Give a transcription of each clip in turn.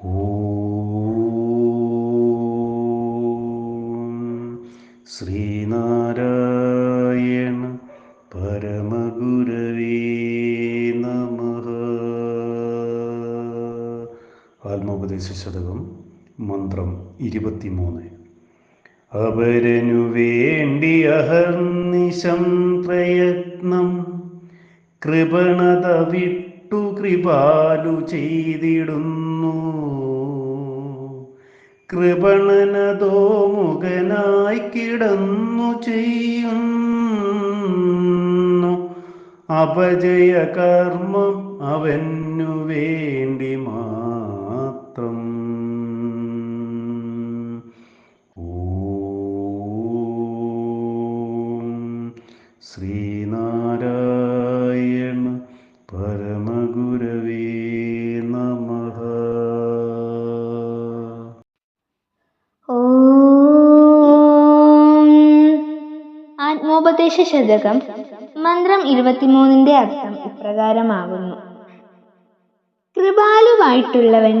ശ്രീനാരായണ പരമഗുരവേ നമ. ആത്മോപദേശ മന്ത്രം ഇരുപത്തിമൂന്ന്. അപരനു വേണ്ടി അഹർനിശം പ്രയത്നം കൃപണത വിട്ടു കൃപാലു ചെയ്തിടുന്നു. കൃപണനതോ മുഖനായി കിടന്നു ചെയ്യുന്നു. അപജയ കർമ്മം അവനു വേണ്ടി മാത്രം. ഓം ആത്മോപദേശ ശതകം മന്ത്രം ഇരുപത്തിമൂന്നിന്റെ അർത്ഥം ഇപ്രകാരമാകുന്നു. കൃപാലുവായിട്ടുള്ളവൻ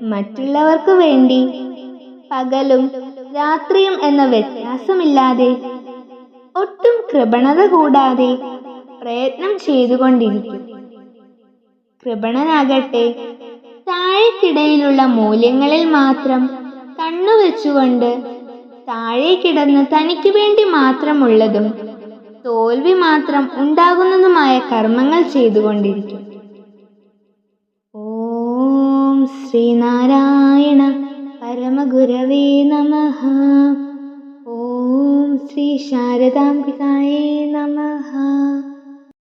മറ്റുള്ളവർക്ക് വേണ്ടി പകലും രാത്രിയും എന്ന വ്യത്യാസമില്ലാതെ ഒട്ടും കൃപണത കൂടാതെ പ്രയത്നം ചെയ്തുകൊണ്ടിരിക്കും. കൃപണനാകട്ടെ താഴേക്കിടയിലുള്ള മൂല്യങ്ങളിൽ മാത്രം കണ്ണുവെച്ചുകൊണ്ട് താഴെ കിടന്ന് തനിക്ക് വേണ്ടി മാത്രമുള്ളതും തോൽവി മാത്രം ഉണ്ടാകുന്നതുമായ കർമ്മങ്ങൾ ചെയ്തുകൊണ്ടിരിക്കും. ഓം ശ്രീനാരായണ പരമഗുരവേ നമ. ഓം ശ്രീ ശാരദാംബികായേ നമഃ.